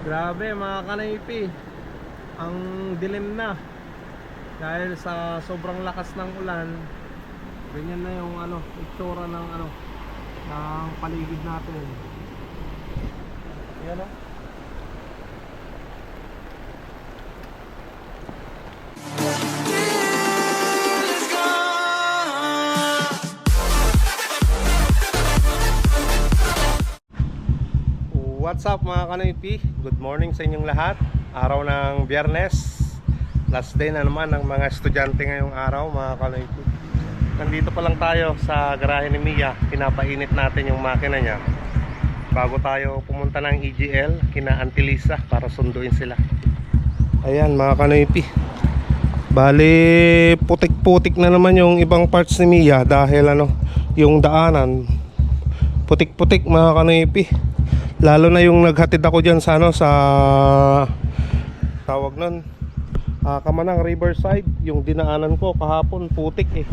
Grabe mga kanaypi. Ang dilim na. Dahil sa sobrang lakas ng ulan, ganyan na yung ano, itsura ng ano ng paligid natin. Yan oh. What's up mga kanoypi? Good morning sa inyong lahat. Araw ng biyernes. Last day na naman ng mga estudyante ngayong araw mga kanoypi. Nandito pa lang tayo sa garahe ni Mia. Pinapainit natin yung makina niya. Bago tayo pumunta ng EGL Kina Antilisa para sunduin sila. Ayan mga kanoypi. Bali putik-putik na naman yung ibang parts ni Mia Dahil ano yung daanan. Putik-putik mga kanoypi Lalo na yung naghatid ako dyan sa ano sa tawag nun ah, Kamanang Riverside yung dinaanan ko kahapon putik eh.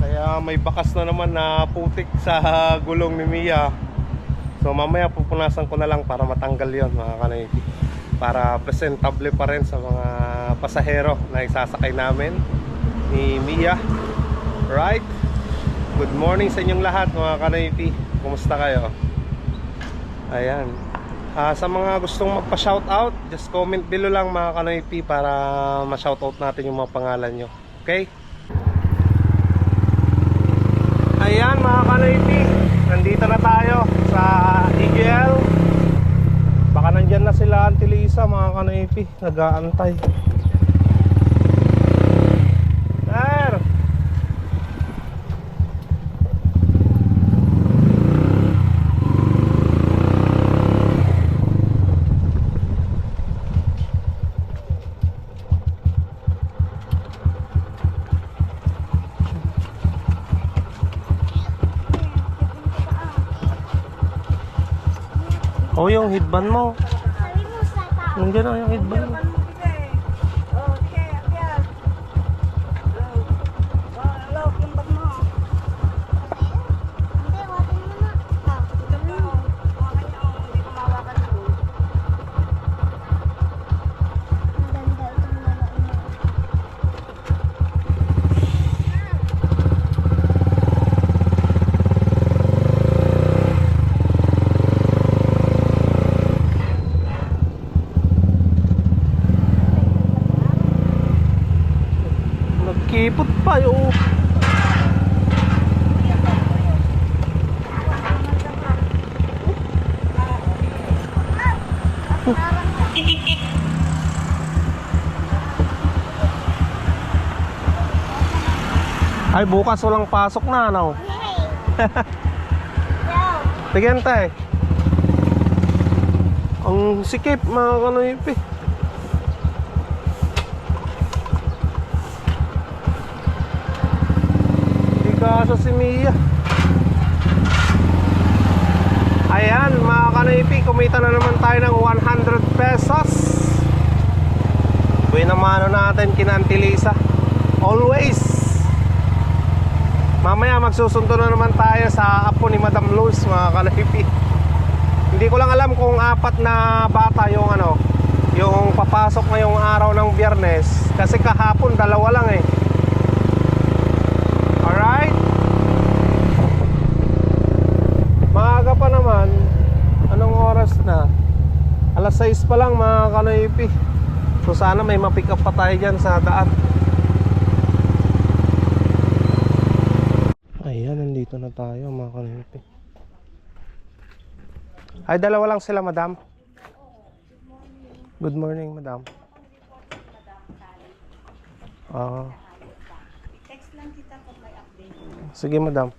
Kaya may bakas na naman na putik sa gulong ni Mia. So mamaya pupunasan ko na lang para matanggal yon mga kanayti para presentable pa rin sa mga pasahero na isasakay namin ni Mia. Right? Good morning sa inyong lahat mga kanayti kumusta kayo Ayan. Ah, sa mga gustong magpa-shoutout, just comment below lang mga kanoypi para ma-shoutout natin yung mga pangalan nyo. Okay? Ayan mga kanoypi, nandito na tayo sa EGL. Baka nandyan na sila Auntie Lisa mga kanoypi, nag-aantay. Yung headband mo. Nandiyan na yung headband mo. Ay, bukas walang pasok na, ano? Yo! Tigyan tayo. Ang sikip, mga kanoypi. Hindi kaso si Mia. Ayan, mga kanoypi, kumita na naman tayo ng 100 pesos. Buhay na mano natin kinantilisa. Always. Mamaya magsusundo na naman tayo sa apo ni Madam Luz mga kalipi. Hindi ko lang alam kung apat na bata yung ano, yung papasok ngayong araw ng biyernes. Kasi kahapon dalawa lang eh. Alright? Maaga pa naman. Anong oras na? Alas 6 pa lang mga kalipi. So sana may mapick up pa tayo dyan sa daan. Ayan, nandito na tayo mga kanipi. Ay, dalawa lang sila, madam. Good morning, madam. Ah. Text lang kita pag may update. sige, madam.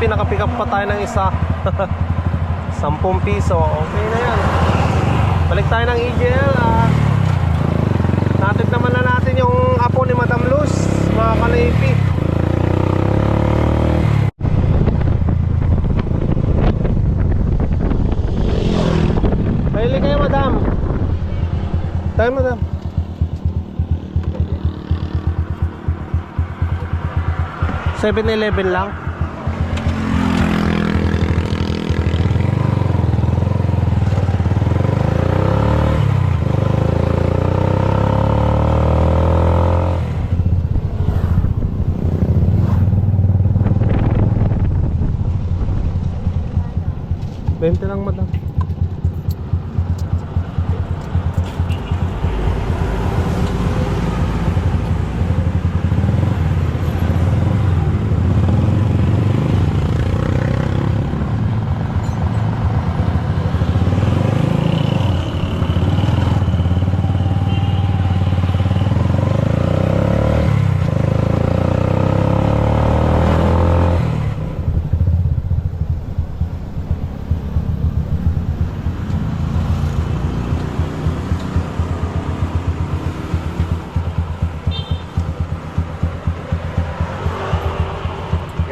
Kanaypi, nakapick up pa tayo ng isa. 10 piso. Okay na yan. Balik tayo ng EJL. Ah. Natid naman na natin yung apo ni Madam Luz, mga kanaypi. Pahili kayo, Madam. Tayo, Madam. Seven Eleven lang. Bente lang, madam.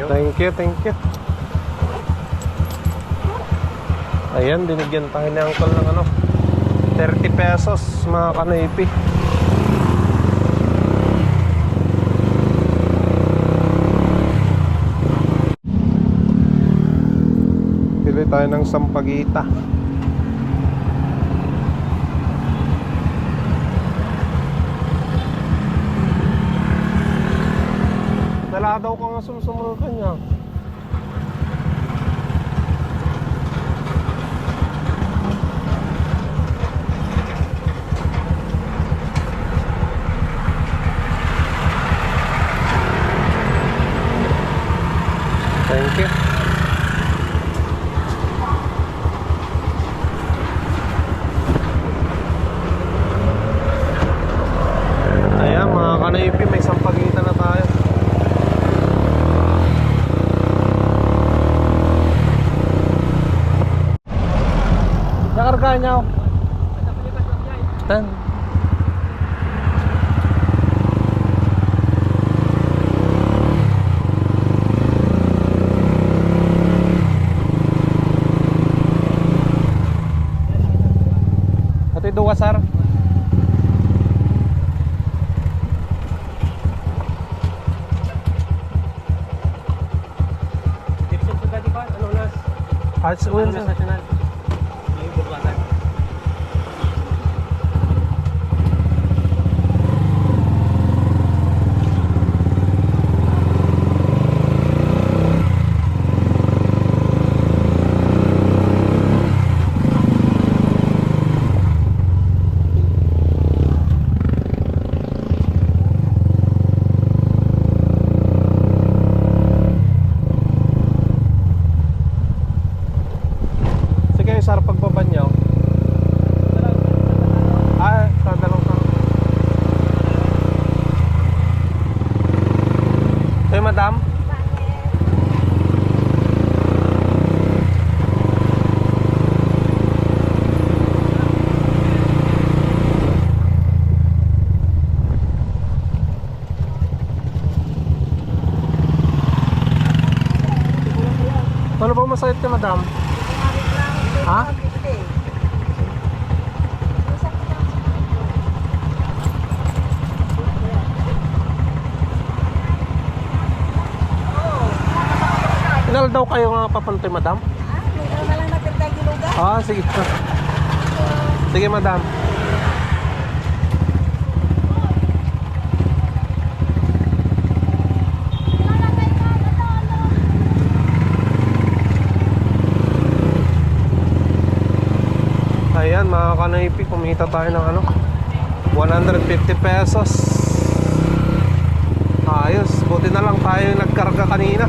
Thank you, thank you. Ayan, binigyan tayo ni Uncle ng ano, 30 pesos mga kanaypi. Pili tayo ng sampagita. Dala daw ka nga sumusunod kanya. Thank you. Ayan mga kanaypi, may sampagitan na tayo. Nakarga niya ako. Tan. Ito dua sar. Arts Wins. Sige, sar pagbaba niyo. Ah, sandalong sa. Eh, madam? Ano ka, madam? Ha? Inal daw kayo nga papuntoy, madam? Ah, sige. Sige, madam. Ayan, mga kanaypi, kumita tayo ng ano, 150 pesos. Ayos, buti na lang tayo nagkarga kanina.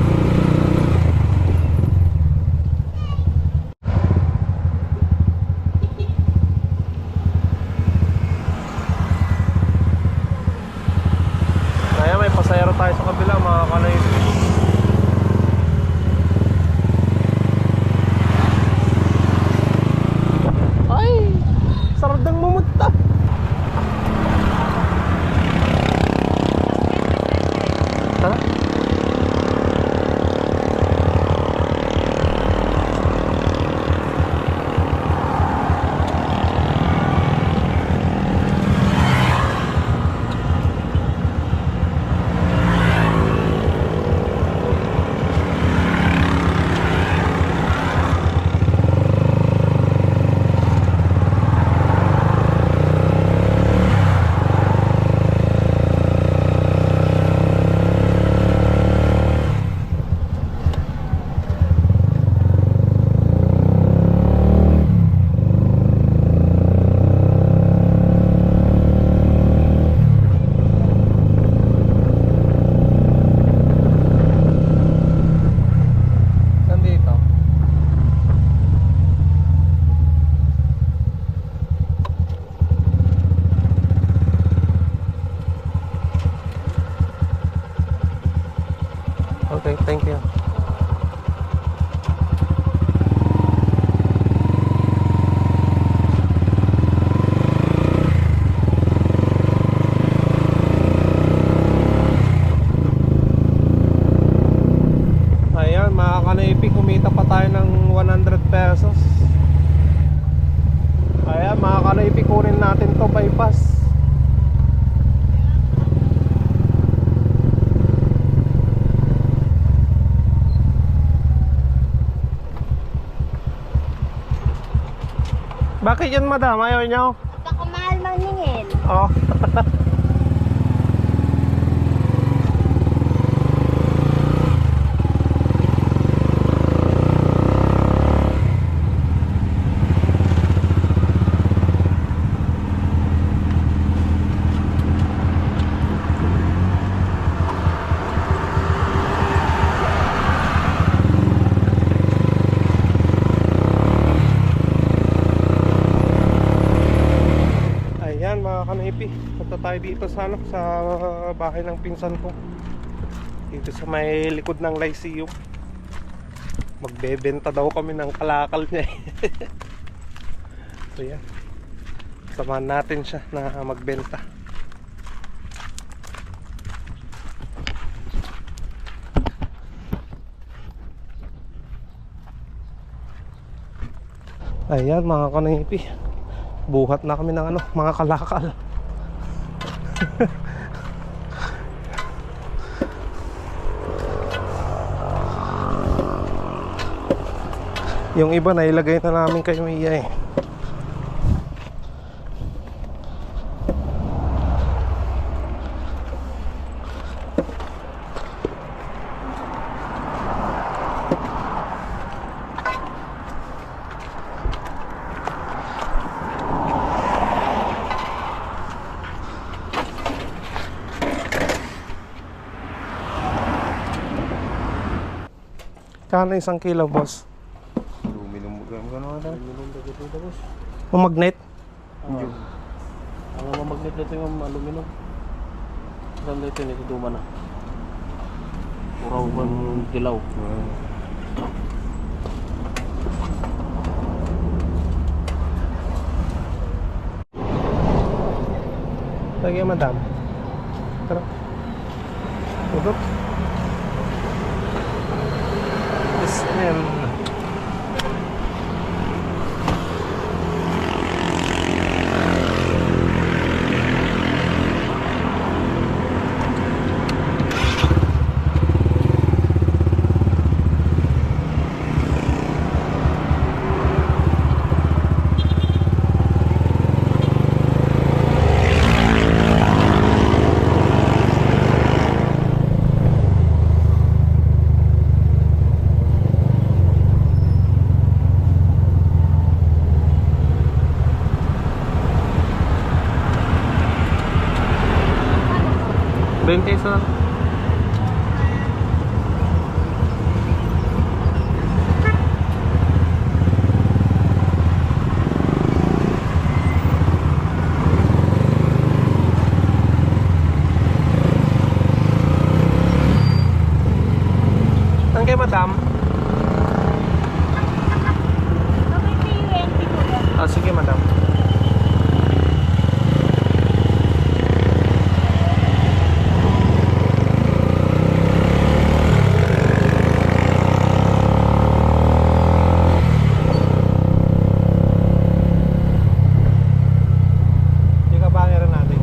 Yan, madam? Ayaw nyo? Baka mahal maningil. Oh. Ayan mga kanaypi, punta tayo dito sa ano, sa bahay ng pinsan ko. Dito sa may likod ng Lyceum. Magbebenta daw kami ng kalakal niya. eh. so yan. Samahan natin siya na magbenta. Ayan mga kanaypi buhat na kami ng ano, mga kalakal. Yung iba na ilagay na namin kay Mia eh. Kano isang kilo, boss? Aluminum mo gano'n ano ano? Yung magnet? Ang mga magnet nito yung aluminum. Saan dito nito duma na? Uraw ba dilaw? Lagi madam. Tara. Him. Um, SM. Bente isa. Ang kay madam? Bakit may UNT ko ba? Ah, sige madam. Yung kabanger natin.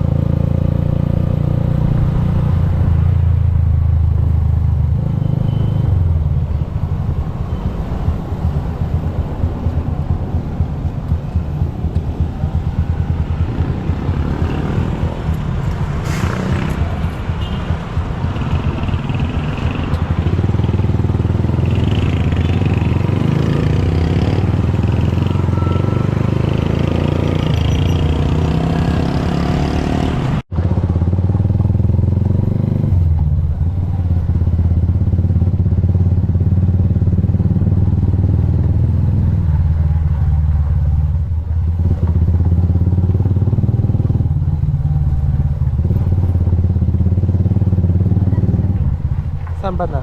Saan ba na?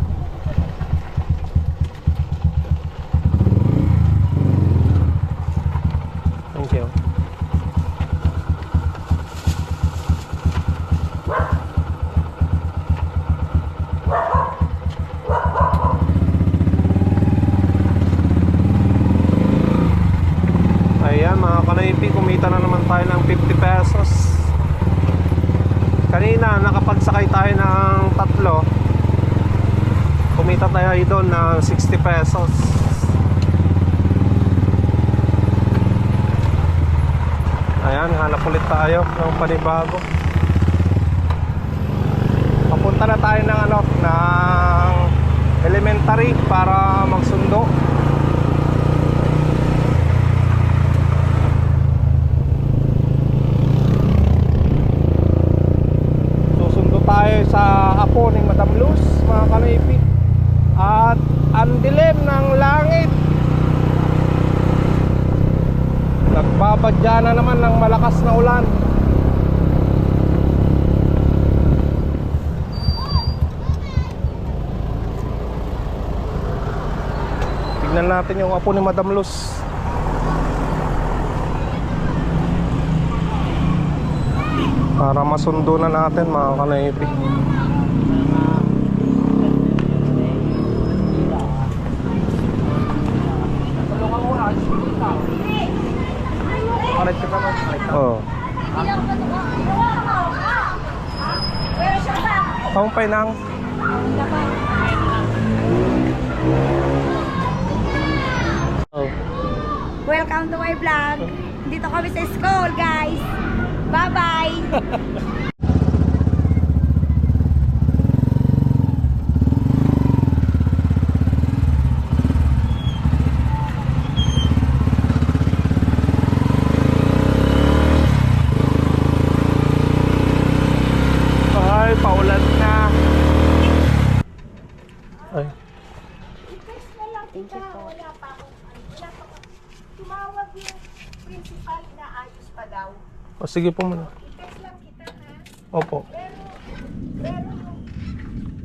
Meron tayo ng 50 pesos. Kanina, nakapagsakay tayo ng tatlo. Kumita tayo doon ng 60 pesos. Ayan, hanap ulit tayo ng panibago. Papunta na tayo ng ano, ng elementary para magsundo. Susundo tayo sa apo ni Madam Luz, mga kanipi. At ang dilim ng langit. Nagbabadya na naman ng malakas na ulan. Tignan natin yung apo ni Madam Luz. Para masundo na natin mga kanaypi. Ang painang. Oh. Welcome to my vlog. Dito kami sa school, guys. Bye-bye. Ay, paulan na. Ay. Thank you po. Wala pa akong, ano, wala pa akong, tumawag yung principal na ayos pa daw. O sige po muna. Opo. Pero,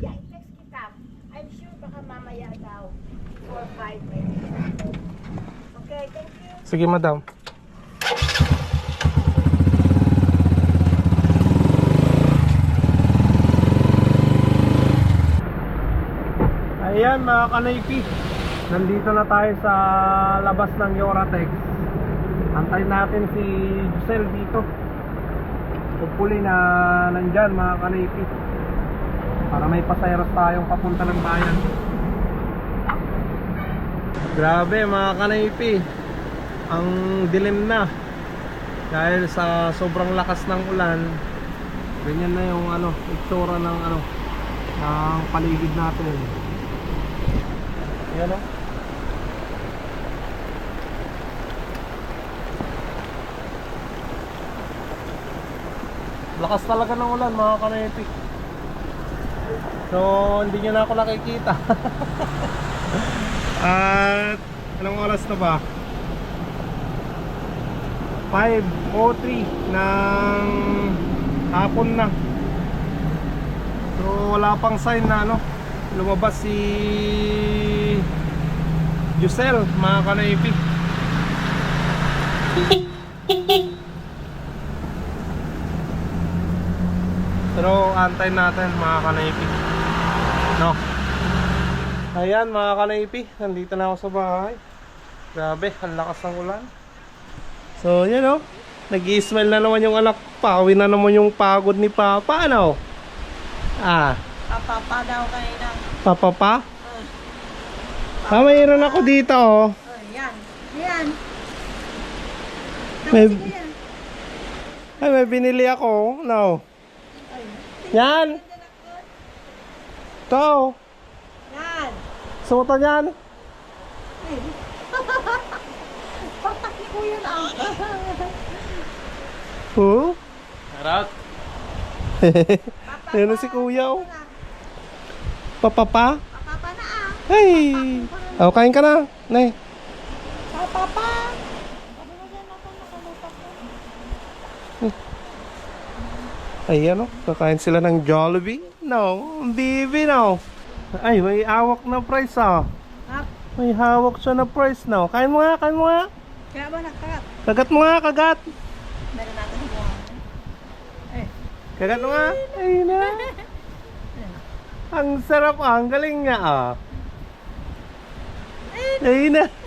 i-text kita. I'm sure baka mamaya daw. 4-5 minutes. Okay, thank you. Sige, madam. Ayan mga kanaypi Nandito na tayo sa labas ng Yoratex Antayin natin si Giselle dito Hopefully na nandyan mga kanaypi Para may pasayros tayong papunta ng bayan Grabe mga kanaypi Ang dilim na Dahil sa sobrang lakas ng ulan Ganyan na yung ano, itsura ng ano ng paligid natin. Yan o. Lakas talaga ng ulan mga kanepi. So, hindi nyo na ako nakikita. At anong oras na ba? 5.03 ng hapon na. So wala pang sign na ano lumabas si Yusel mga kanaypi. Antayin natin mga kanaypi. No. Ayan mga kanaypi, nandito na ako sa bahay. Grabe, ang lakas ng ulan. So, yan o. Nag-i-smile na naman yung anak. Pawi na naman yung pagod ni Papa. Ano? Ah, Papapa daw kayo na. Papa pa? Ah, mayroon ako dito oh. Oh, yan. Yan. May, ay, may binili ako. No. Yan. Ito. Yan. Suotan yan. Partak ni Kuya na. Huh? Harap. Yan na si kuya oh. Papa pa? Papa na ah. Hey. Oh, kain ka na. Nay. Papa pa. Ano na yan ako nakalipat ko. Ayan oh. Kakain sila ng Jollibee. No. Bibi no. Ay, may awak na price ah. Ha? May hawak siya na price no. Kain mo nga, kain mo nga. Kaya ba nagkakat? Kagat mo nga, kagat. Meron natin mo. Kagat mo nga. Ay na. Ang sarap ah. Ang galing nga ah. Ay na.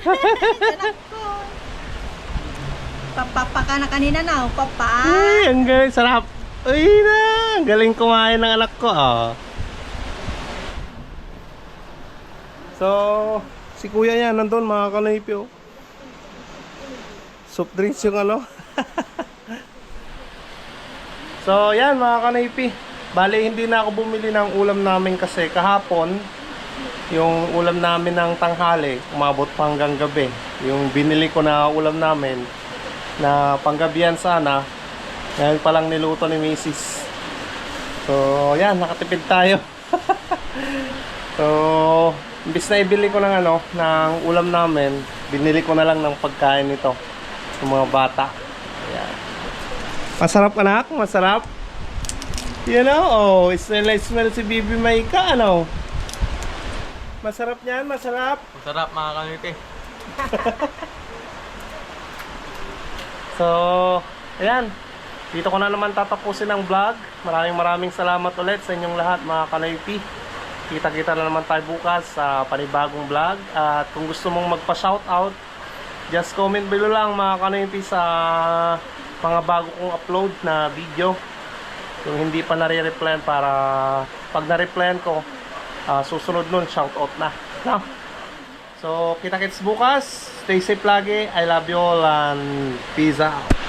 Papapa ka na kanina na, papa. Ay, ang galing. Sarap. Ay na, galing kumain ng anak ko. Oh. So, si kuya yan, nandun mga kanaypi. Oh. Soft drinks yung ano. so, yan mga kanaypi. Bale, hindi na ako bumili ng ulam namin kasi kahapon, yung ulam namin ng tanghali, umabot pa hanggang gabi. Yung binili ko na ulam namin, na panggabihan sana, ngayon pa lang niluto ni Mrs. So, yan, nakatipid tayo. so, imbis na ibili ko ng ano, ng ulam namin, binili ko na lang ng pagkain nito ng mga bata. Ayan. Masarap anak, masarap. You know, oh, smell na smell si Bibi Maika, ano? Masarap niyan, masarap. Masarap mga kanite. So, ayan. Dito ko na naman tatapusin ang vlog. Maraming maraming salamat ulit sa inyong lahat mga kanaypi. Kita-kita na naman tayo bukas sa panibagong vlog. At kung gusto mong magpa-shoutout, just comment below lang mga kanaypi sa mga bago kong upload na video. Yung hindi pa nare-replyan para pag na-replyan ko, ah, susunod nun, shoutout na. No? So, kita-kits bukas. Stay safe lagi. I love you all and peace out.